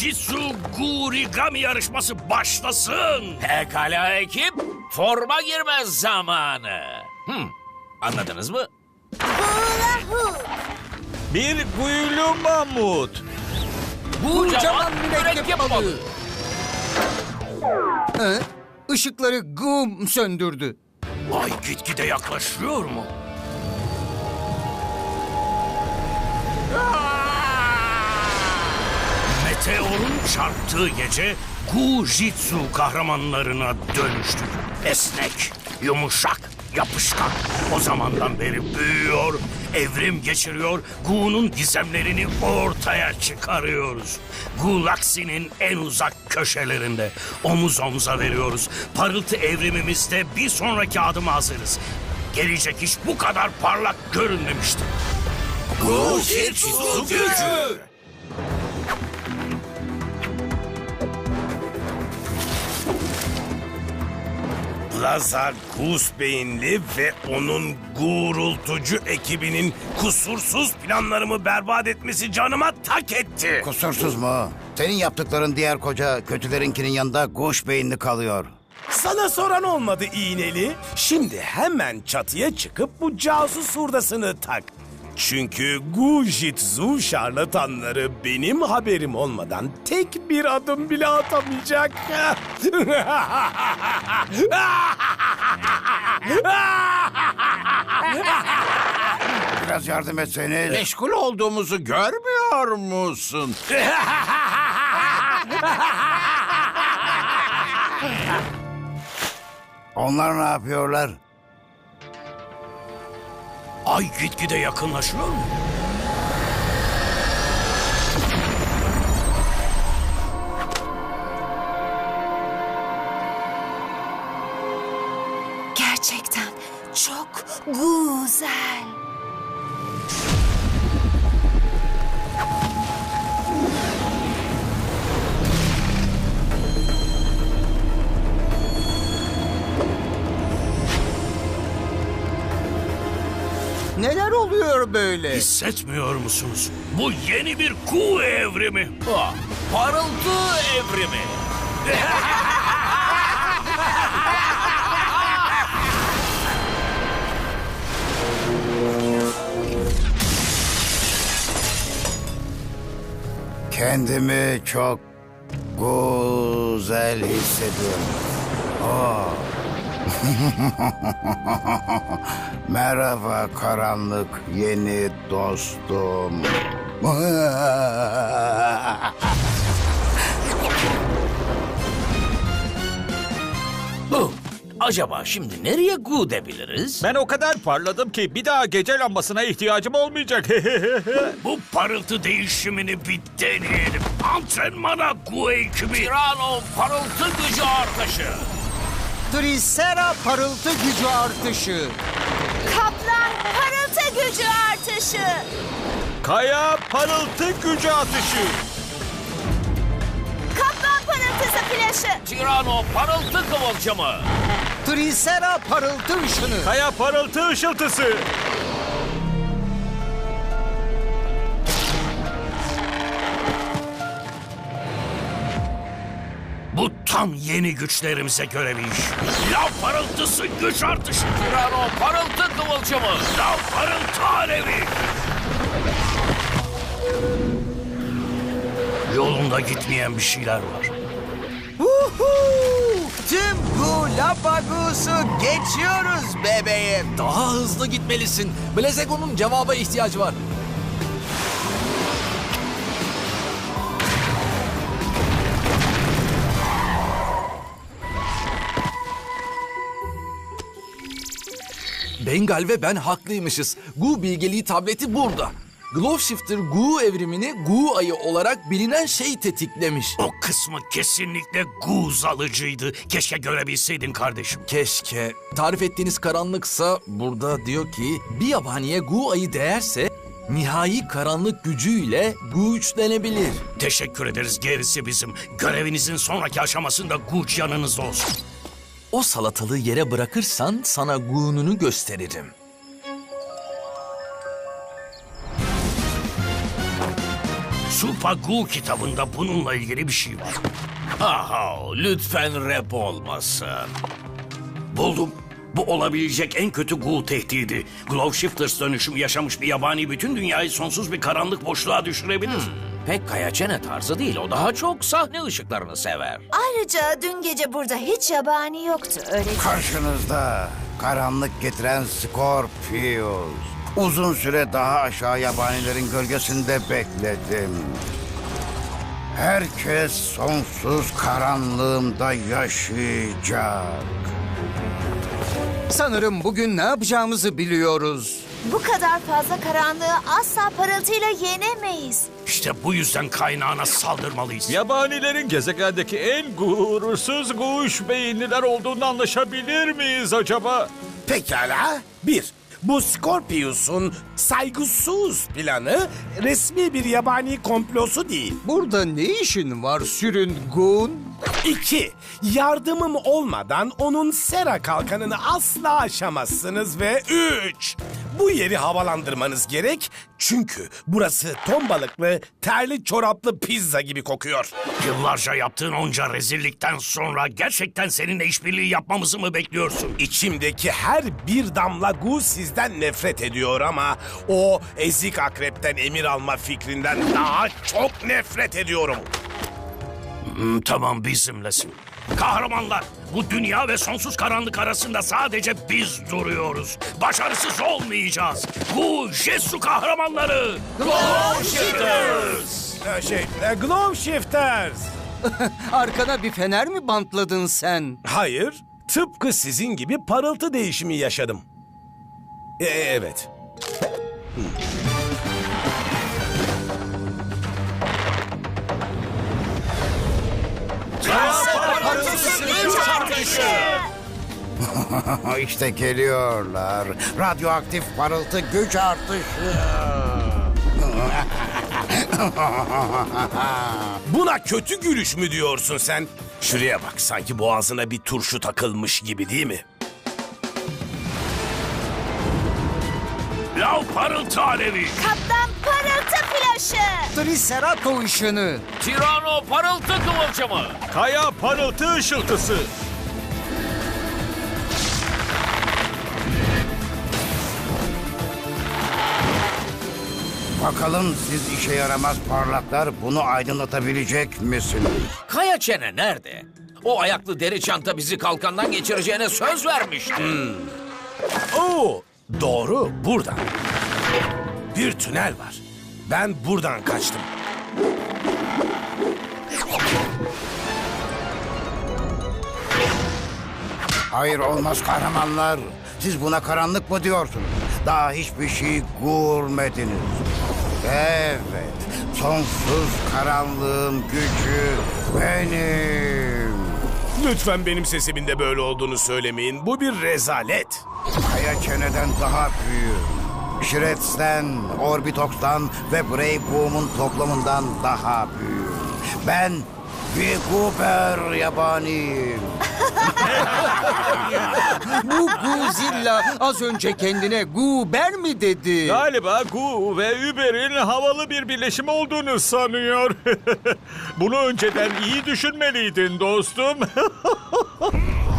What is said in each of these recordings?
Jitsu Gurigami yarışması başlasın. Pekala ekip, forma girmez zamanı. Hmm, anladınız mı? Hula hoop. Bir kuyulu mamut. Kocaman mürekkep balığı. Hı? Işıkları gum söndürdü. Ay gitgide yaklaşıyor mu? Meteorun çarptığı gece Gu Jitsu kahramanlarına dönüştük. Esnek, yumuşak, yapışkan. O zamandan beri büyüyor, evrim geçiriyor, Gu'nun gizemlerini ortaya çıkarıyoruz. Gulaksi'nin en uzak köşelerinde omuz omuza veriyoruz. Parıltı evrimimizde bir sonraki adıma hazırız. Gelecek iş bu kadar parlak görünmemişti. Gu Jitsu gücü! Lazar Kus beyinli ve onun gurultucu ekibinin kusursuz planlarımı berbat etmesi canıma tak etti. Kusursuz mu? Senin yaptıkların diğer koca kötülerinkinin yanında kuş beyinli kalıyor. Sana soran olmadı iğneli. Şimdi hemen çatıya çıkıp bu casus hurdasını tak. Çünkü Gu Jitsu şarlatanları benim haberim olmadan tek bir adım bile atamayacak. Biraz yardım etseniz. Meşgul olduğumuzu görmüyor musun? Onlar ne yapıyorlar? Ay gitgide yakınlaşıyor mu? Gerçekten çok güzel. Neler oluyor böyle? Hissetmiyor musunuz? Bu yeni bir Gu evrimi. Ah, Parıltı evrimi. Kendimi çok güzel hissediyorum. Aa. Merhaba karanlık yeni dostum. Bu. Acaba şimdi nereye gu debiliriz? Ben o kadar parladım ki bir daha gece lambasına ihtiyacım olmayacak. Bu parıltı değişimini bir deneyelim. Antrenmana Gu ekibi. Tirano parıltı gücü artışı. Trisera parıltı gücü artışı. Kaplan parıltı gücü artışı. Kaya parıltı gücü atışı. Kaplan parıltısı flaşı. Tirano parıltı kıvılcımı. Trisera parıltı ışını. Kaya parıltı ışıltısı. Tam yeni güçlerimize göre bir iş. Lav parıltısı güç artışı. Tirano parıltı kıvılcımı. Lav parıltı alevi. Yolunda gitmeyen bir şeyler var. Uhu! Tüm Galapagos'u geçiyoruz bebeğim. Daha hızlı gitmelisin. Blezego'nun cevaba ihtiyacı var. Bengal ve ben haklıymışız. Gu bilgeliği tableti burada. Glove Shifter Gu evrimini Gu ayı olarak bilinen şey tetiklemiş. O kısmı kesinlikle guz alıcıydı. Keşke görebilseydin kardeşim. Keşke. Tarif ettiğiniz karanlıksa burada diyor ki bir yabaniye Gu ayı değerse nihai karanlık gücüyle Gu üçlenebilir. Teşekkür ederiz gerisi bizim. Görevinizin sonraki aşamasında Guç yanınızda olsun. O salatalığı yere bırakırsan sana Gu'nunu gösteririm. Supa Gu kitabında bununla ilgili bir şey var. Aha, lütfen rap olmasın. Buldum. Bu olabilecek en kötü Gu tehdidi. Glow Shifters dönüşümü yaşamış bir yabani bütün dünyayı sonsuz bir karanlık boşluğa düşürebilir. Pek kaya çene tarzı değil, o daha çok sahne ışıklarını sever. Ayrıca dün gece burada hiç yabani yoktu öyle? Karşınızda karanlık getiren Scorpius. Uzun süre daha aşağı yabanilerin gölgesinde bekledim. Herkes sonsuz karanlığımda yaşayacak. Sanırım bugün ne yapacağımızı biliyoruz. Bu kadar fazla karanlığı asla parıltıyla yenemeyiz. İşte bu yüzden kaynağına saldırmalıyız. Yabanilerin gezegendeki en gurursuz guş beyinliler olduğunu anlaşabilir miyiz acaba? Pekala. Bir, bu Scorpius'un saygısız planı resmi bir yabani komplosu değil. Burada ne işin var sürün Gun? İki, yardımım olmadan onun sera kalkanını asla aşamazsınız. Ve üç, bu yeri havalandırmanız gerek. Çünkü burası ton balıklı, terli çoraplı pizza gibi kokuyor. Yıllarca yaptığın onca rezillikten sonra gerçekten seninle işbirliği yapmamızı mı bekliyorsun? İçimdeki her bir damla gu sizden nefret ediyor ama o ezik akrepten emir alma fikrinden daha çok nefret ediyorum. Hmm, tamam bizimlesin. Kahramanlar, bu dünya ve sonsuz karanlık arasında sadece biz duruyoruz. Başarısız olmayacağız. Bu Jesu kahramanları. Glow Shifters! Ee, şey, e, Glow Shifters. Arkana bir fener mi bantladın sen? Hayır, tıpkı sizin gibi parıltı değişimi yaşadım. E, evet. işte geliyorlar. Radyoaktif parıltı güç artışı. Buna kötü gülüş mü diyorsun sen? Şuraya bak, sanki boğazına bir turşu takılmış gibi değil mi? Lav parıltı alevi. Kaptan parıltı flaşı. Triceratops ışını. Tirano parıltı kıvılcımı. Kaya parıltı ışıltısı. Bakalım siz işe yaramaz parlaklar bunu aydınlatabilecek misiniz? Kaya çene nerede? O ayaklı deri çanta bizi kalkandan geçireceğine söz vermişti. Oo, doğru, buradan. Bir tünel var. Ben buradan kaçtım. Hayır olmaz kahramanlar. Siz buna karanlık mı diyorsunuz? Daha hiçbir şey görmediniz. Evet, sonsuz karanlığın gücü benim. Lütfen benim sesimin de böyle olduğunu söylemeyin. Bu bir rezalet. Kaya çeneden daha büyük. Shreds'ten, Orbitox'tan ve Brave Boom'un toplamından daha büyük. Ben bir Cooper yabaniyim. Bu Guzilla az önce kendine Guber mi dedi? Galiba Gu ve Uber'in havalı bir birleşim olduğunu sanıyor. Bunu önceden iyi düşünmeliydin dostum.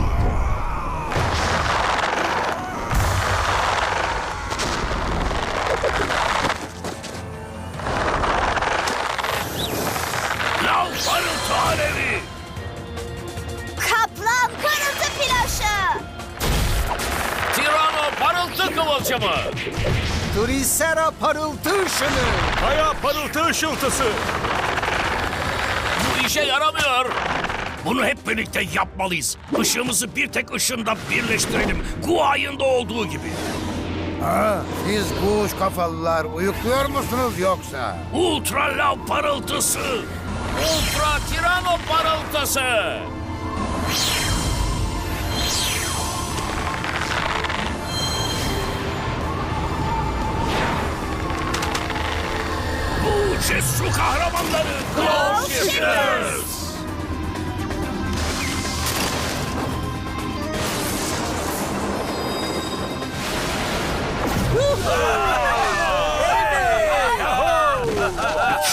Tricera parıltı ışını. Kaya parıltı ışıltısı. Bu işe yaramıyor. Bunu hep birlikte yapmalıyız. Işığımızı bir tek ışında birleştirelim. Guay'ında olduğu gibi. Ha, siz kuş kafalılar uyukluyor musunuz yoksa? Ultra lav parıltısı. Ultra Tirano parıltısı. Bu Jesu kahramanları. Shifters.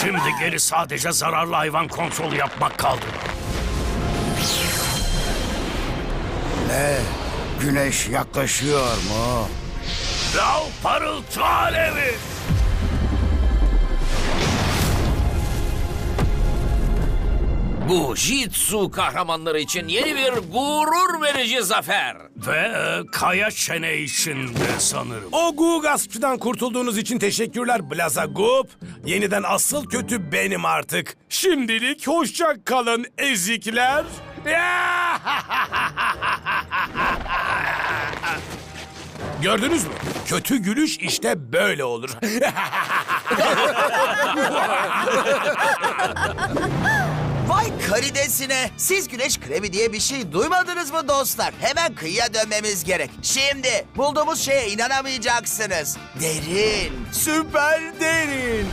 Şimdi Geri sadece zararlı hayvan kontrolü yapmak kaldı. Ne? Güneş yaklaşıyor mu? Lav parıltı alevi. Bu Jitsu kahramanları için yeni bir gurur verici zafer. Ve e, Kaya Çeneşin'de sanırım. O Gu gaspçıdan kurtulduğunuz için teşekkürler Blaza Gup. Yeniden asıl kötü benim artık. Şimdilik hoşça kalın ezikler. Gördünüz mü? Kötü gülüş işte böyle olur. Karidesine. Siz güneş kremi diye bir şey duymadınız mı dostlar? Hemen kıyıya dönmemiz gerek. Şimdi bulduğumuz şeye inanamayacaksınız. Derin. Süper derin.